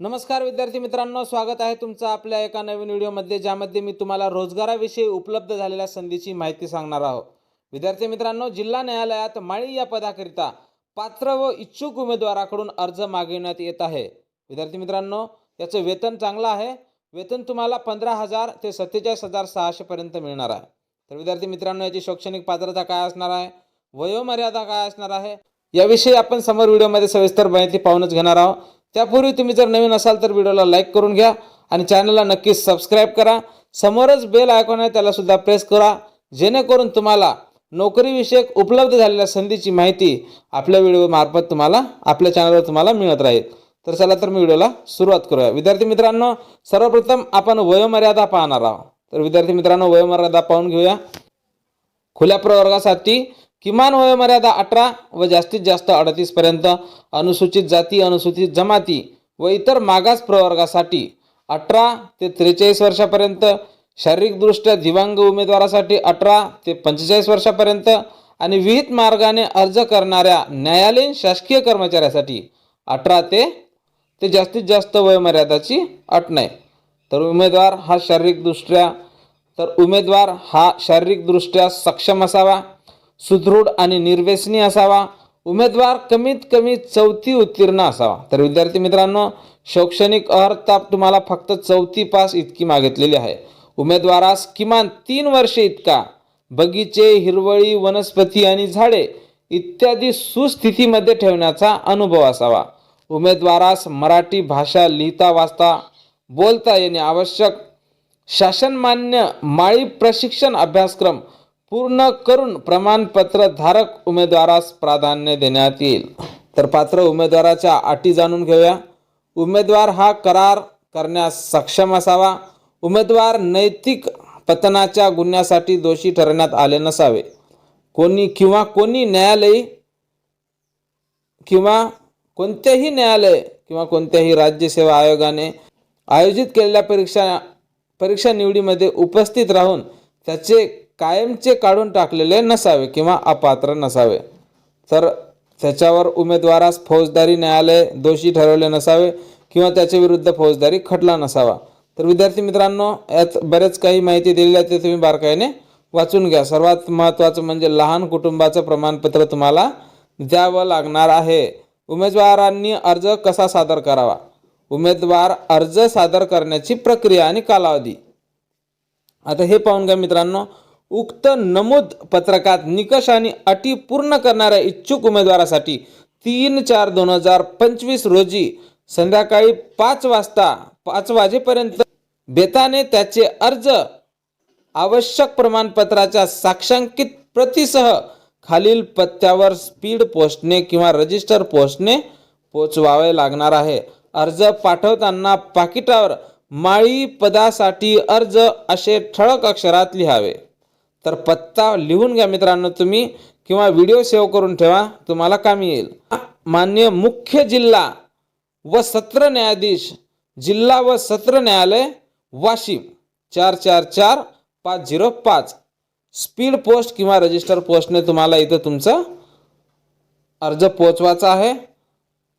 नमस्कार विद्यार्थी मित्रांनो स्वागत आहे तुमचं आपल्या एका नवीन व्हिडिओमध्ये ज्यामध्ये मी तुम्हाला रोजगाराविषयी उपलब्ध झालेल्या संधीची माहिती सांगणार आहोत. विद्यार्थी मित्रांनो जिल्हा न्यायालयात माळी या पदाकरिता पात्र व इच्छुक उमेदवाराकडून अर्ज मागविण्यात येत आहे. विद्यार्थी मित्रांनो याचं वेतन चांगलं आहे. वेतन तुम्हाला पंधरा हजार ते सत्तेचाळीस हजार सहाशेपर्यंत मिळणार आहे. तर विद्यार्थी मित्रांनो याची शैक्षणिक पात्रता काय असणार आहे? वयोमर्यादा काय असणार आहे? याविषयी आपण समोर व्हिडिओमध्ये सविस्तर माहिती पाहूनच घेणार आहोत. त्यापूर्वी तुम्ही जर नवीन असाल तर व्हिडिओला लाईक करून घ्या आणि चॅनलला नक्कीच सबस्क्राईब करा. समोरच बेल आयकॉन आहे त्याला सुद्धा प्रेस करा. जेणेकरून तुम्हाला नोकरीविषयक उपलब्ध झालेल्या संधीची माहिती आपल्या व्हिडिओमार्फत तुम्हाला आपल्या चॅनलवर तुम्हाला मिळत राहील. तर चला तर मी व्हिडिओला सुरुवात करूया. विद्यार्थी मित्रांनो सर्वप्रथम आपण वयोमर्यादा पाहणार आहोत. तर विद्यार्थी मित्रांनो वयोमर्यादा पाहून घेऊया. खुल्या प्रवर्गासाठी किमान वयोमर्यादा अठरा व जास्तीत जास्त अडतीसपर्यंत अनुसूचित जाती अनुसूचित जमाती व इतर मागास प्रवर्गासाठी अठरा ते त्रेचाळीस वर्षापर्यंत शारीरिकदृष्ट्या दिव्यांग उमेदवारासाठी अठरा ते पंचेचाळीस वर्षापर्यंत आणि विहित मार्गाने अर्ज करणाऱ्या न्यायालयीन शासकीय कर्मचाऱ्यासाठी अठरा ते ते जास्तीत जास्त वयोमर्यादाची अट नाही. तर उमेदवार हा शारीरिकदृष्ट्या तर उमेदवार हा शारीरिकदृष्ट्या सक्षम असावा. सुदृढ आणि निर्व्यसनी असावा. उमेदवार कमीत कमी चौथी उत्तीर्ण असावा. तर विद्यार्थी मित्रांनो शैक्षणिक अर्हता तुम्हाला फक्त चौथी पास इतकी मागितलेली आहे. उमेदवारास किमान तीन वर्षे इतका. बगीचे हिरवळी वनस्पती आणि झाडे इत्यादी सुस्थितीमध्ये ठेवण्याचा अनुभव असावा. उमेदवारास मराठी भाषा लिहिता वाचता बोलता येणे आवश्यक. शासनमान्य माळी प्रशिक्षण अभ्यासक्रम पूर्ण करून प्रमाणपत्र धारक उमेदवारास प्राधान्य देण्यात येईल. तर पात्र उमेदवाराच्या अटी जाणून घेऊया. उमेदवार हा करार करण्यास सक्षम असावा. उमेदवार नैतिक पतनाच्या गुन्ह्यासाठी दोषी ठरवण्यात आले नसावे. कोणी किंवा कोणी न्यायालय किंवा कोणत्याही न्यायालय किंवा कोणत्याही राज्यसेवा आयोगाने आयोजित केलेल्या परीक्षा परीक्षा निवडीमध्ये उपस्थित राहून त्याचे कायमचे काढून टाकलेले नसावे किंवा अपात्र नसावे. तर त्याच्यावर उमेदवारास फौजदारी न्यायालय दोषी ठरवले नसावे किंवा त्याच्या विरुद्ध फौजदारी खटला नसावा. तर विद्यार्थी मित्रांनो यात बरेच काही माहिती दिलेली आहे ते तुम्ही बारकाईने वाचून घ्या. सर्वात महत्त्वाचं म्हणजे लहान कुटुंबाचं प्रमाणपत्र तुम्हाला द्यावं लागणार आहे. उमेदवारांनी अर्ज कसा सादर करावा? उमेदवार अर्ज सादर करण्याची प्रक्रिया आणि कालावधी. आता हे पाहून घ्या मित्रांनो उक्त नमूद पत्रकात निकष आणि अटी पूर्ण करणाऱ्या इच्छुक उमेदवारासाठी तीन चार दोन हजार पंचवीस रोजी संध्याकाळी पाच वाजता पाच वाजेपर्यंत बेताने त्याचे अर्ज आवश्यक प्रमाणपत्राच्या साक्षांकित प्रतीसह खालील पत्त्यावर स्पीड पोस्टने किंवा रजिस्टर पोस्टने पोचवावे लागणार आहे. अर्ज पाठवताना पाकिटावर माळी पदासाठी अर्ज असे ठळक अक्षरात लिहावे. तर पत्ता लिहून घ्या मित्रांनो तुम्ही किंवा व्हिडिओ सेव्ह करून ठेवा तुम्हाला कामी येईल. मान्य मुख्य जिल्हा व सत्र न्यायाधीश जिल्हा व सत्र न्यायालय वाशिम. चार चार चार पाच झिरो पाच. स्पीड पोस्ट किंवा रजिस्टर पोस्टने तुम्हाला इथं तुमचं अर्ज पोचवायचा आहे.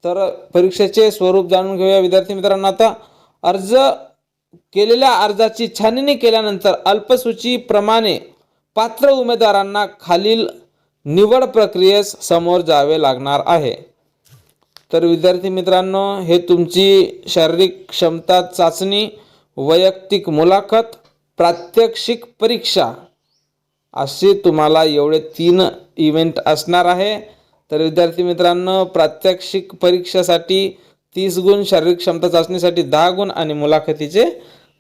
तर परीक्षेचे स्वरूप जाणून घेऊया विद्यार्थी मित्रांनो. आता अर्ज केलेल्या अर्जाची छाननी केल्यानंतर अल्पसूचीप्रमाणे पात्र उमेदवारांना खालील निवड प्रक्रियेस समोर जावे लागणार आहे. तर विद्यार्थी मित्रांनो हे तुमची शारीरिक क्षमता चाचणी वैयक्तिक मुलाखत प्रात्यक्षिक परीक्षा असे तुम्हाला एवढे तीन इव्हेंट असणार आहे. तर विद्यार्थी मित्रांनो प्रात्यक्षिक परीक्षेसाठी तीस गुण शारीरिक क्षमता चाचणीसाठी दहा गुण आणि मुलाखतीचे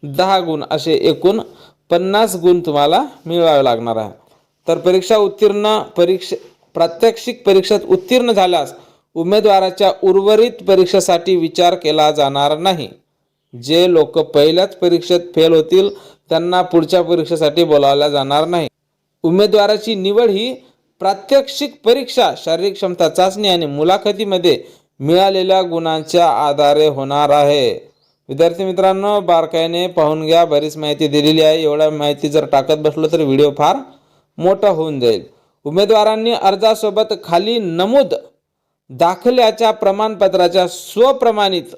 दहा गुण असे एकूण पन्नास गुण तुम्हाला मिळवावे लागणार आहे तर परीक्षा उत्तीर्ण परीक्षा प्रात्यक्षिक परीक्षेत उत्तीर्ण झाल्यास उमेदवाराच्या उर्वरित परीक्षेसाठी विचार केला जाणार नाही. जे लोक पहिल्याच परीक्षेत फेल होतील त्यांना पुढच्या परीक्षेसाठी बोलावल्या जाणार नाही. उमेदवाराची निवड ही प्रात्यक्षिक परीक्षा शारीरिक क्षमता चाचणी आणि मुलाखतीमध्ये मिळालेल्या गुणांच्या आधारे होणार आहे. विद्यार्थी मित्रांनो बारकाईने पाहून घ्या बरीच माहिती दिलेली आहे. एवढ्या माहिती जर टाकत बसलो तर व्हिडिओ फार मोठा होऊन जाईल. उमेदवारांनी अर्जासोबत खाली नमूद दाखल्याच्या प्रमाणपत्राच्या स्वप्रमाणित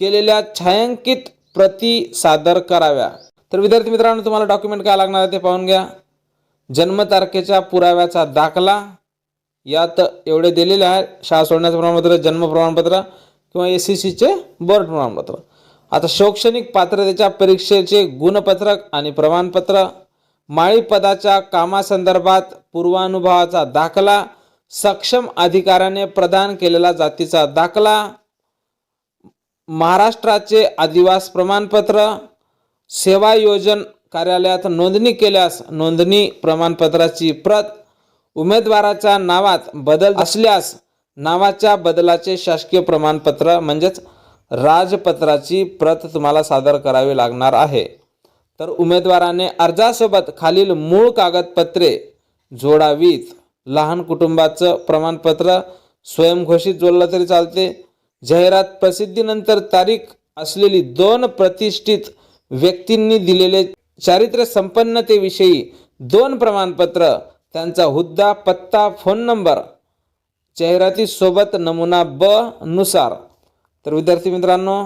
केलेल्या छायांकित प्रती सादर कराव्या. तर विद्यार्थी मित्रांनो तुम्हाला डॉक्युमेंट काय लागणार आहे ते पाहून घ्या. जन्मतारखेच्या पुराव्याचा दाखला यात एवढे दिलेले आहे. शाळा सोडण्याचं प्रमाणपत्र जन्म प्रमाणपत्र किंवा एस सी सीचे बोर्ड प्रमाणपत्र. आता शैक्षणिक पात्रतेच्या परीक्षेचे गुणपत्रक आणि प्रमाणपत्र माळी पदाच्या कामासंदर्भात पूर्वानुभवाचा दाखला सक्षम अधिकाऱ्याने प्रदान केलेला जातीचा दाखला महाराष्ट्राचे आदिवास प्रमाणपत्र सेवा योजन कार्यालयात नोंदणी केल्यास नोंदणी प्रमाणपत्राची प्रत उमेदवाराच्या नावात बदल असल्यास नावाच्या बदलाचे शासकीय प्रमाणपत्र म्हणजेच राजपत्राची प्रत तुम्हाला सादर करावी लागणार आहे. तर उमेदवाराने अर्जासोबत खालील मूळ कागदपत्रे जोडावीत. लहान कुटुंबाचं प्रमाणपत्र स्वयंघोषित जोडलं तरी चालते. जाहिरात प्रसिद्धीनंतर तारीख असलेली दोन प्रतिष्ठित व्यक्तींनी दिलेले चारित्र्य संपन्नतेविषयी दोन प्रमाणपत्र त्यांचा हुद्दा पत्ता फोन नंबर जाहिरातीसोबत नमुना ब नुसार तर विद्यार्थी मित्रांनो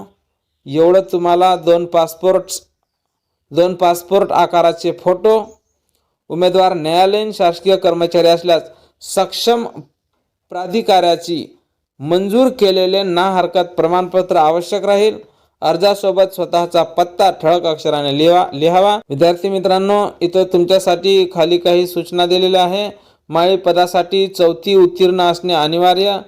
एवढं तुम्हाला दोन पासपोर्ट्स दोन पासपोर्ट आकाराचे फोटो उमेदवार न्यायालयीन शासकीय कर्मचारी असल्यास सक्षम प्राधिकाऱ्याची मंजूर केलेले ना हरकत प्रमाणपत्र आवश्यक राहील. अर्जासोबत स्वतःचा पत्ता ठळक अक्षराने लिहा लिहावा. विद्यार्थी मित्रांनो इथं तुमच्यासाठी खाली काही सूचना दिलेल्या आहे. माळी पदासाठी चौथी उत्तीर्ण असणे अनिवार्य.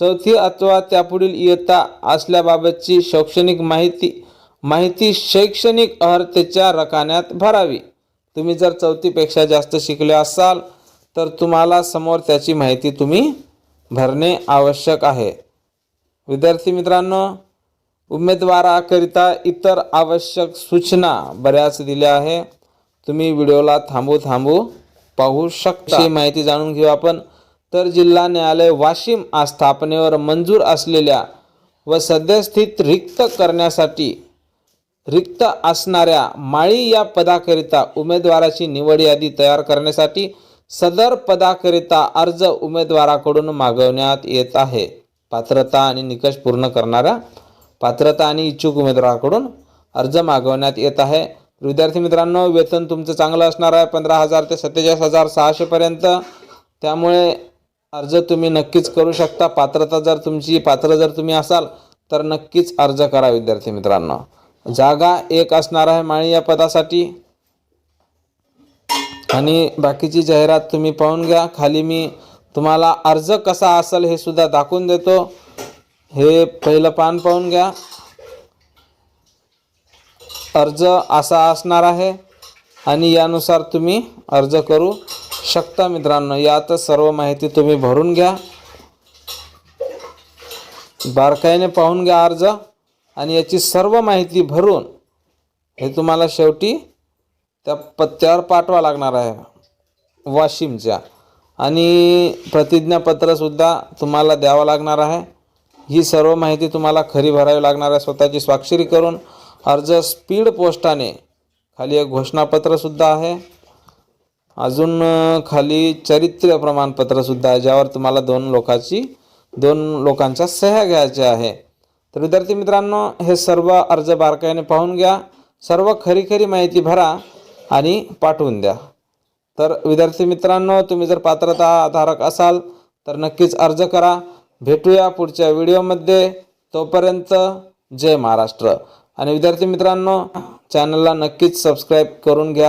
चौथी अथवा त्यापुढील इयत्ता असल्याबाबतची शैक्षणिक माहिती माहिती शैक्षणिक अर्हतेच्या रकान्यात भरावी. तुम्ही जर चौथीपेक्षा जास्त शिकले असाल तर तुम्हाला समोर त्याची माहिती तुम्ही भरणे आवश्यक आहे. विद्यार्थी मित्रांनो उमेदवाराकरिता इतर आवश्यक सूचना बऱ्याच दिल्या आहे. तुम्ही व्हिडिओला थांबू थांबू पाहू शकता. ही माहिती जाणून घेऊ आपण. तर जिल्हा न्यायालय वाशिम आस्थापनेवर मंजूर असलेल्या व सद्यस्थित रिक्त करण्यासाठी रिक्त असणाऱ्या माळी या पदाकरिता उमेदवाराची निवड यादी तयार करण्यासाठी सदर पदाकरिता अर्ज उमेदवाराकडून मागवण्यात येत आहे. पात्रता आणि निकष पूर्ण करणाऱ्या पात्रता आणि इच्छुक उमेदवाराकडून अर्ज मागवण्यात येत आहे. विद्यार्थी मित्रांनो वेतन तुमचं चांगलं असणार आहे. पंधरा हजार ते सत्तेचाळीस हजार सहाशेपर्यंत त्यामुळे अर्ज तुम्ही नक्कीच करू शकता. पात्रता जर तुमची पात्र जर तुम्ही असाल तर नक्कीच अर्ज करा विद्यार्थी मित्रांनो. जागा एक असणार आहे माळी या पदासाठी. आणि बाकीची जाहिरात तुम्ही पाहून घ्या. खाली मी तुम्हाला अर्ज कसा असेल हे सुद्धा दाखवून देतो. हे पहिलं पान पाहून घ्या. अर्ज असा असणार आहे. आणि यानुसार तुम्ही अर्ज करू. शकता मित्रांनो यात सर्व माहिती तुम्ही भरून घ्या. बारकाईने पाहून घ्या अर्ज आणि याची सर्व माहिती भरून हे तुम्हाला शेवटी त्या पत्त्यावर पाठवा लागणार आहे वाशिमच्या. आणि प्रतिज्ञापत्रसुद्धा तुम्हाला द्यावं लागणार आहे. ही सर्व माहिती तुम्हाला खरी भरावी लागणार आहे स्वतःची स्वाक्षरी करून. अर्ज स्पीड पोस्टाने खाली एक घोषणापत्रसुद्धा आहे. अजून खाली चरित्र प्रमाणपत्रसुद्धा आहे ज्यावर तुम्हाला दोन लोकांची दोन लोकांच्या सह्या घ्यायच्या आहे. तर विद्यार्थी मित्रांनो हे सर्व अर्ज बारकाईने पाहून घ्या सर्व खरी खरी माहिती भरा आणि पाठवून द्या. तर विद्यार्थी मित्रांनो तुम्ही जर पात्रता धारक असाल तर नक्कीच अर्ज करा. भेटूया पुढच्या व्हिडिओमध्ये. तोपर्यंत जय महाराष्ट्र. आणि विद्यार्थी मित्रांनो चॅनलला नक्कीच सबस्क्राईब करून घ्या.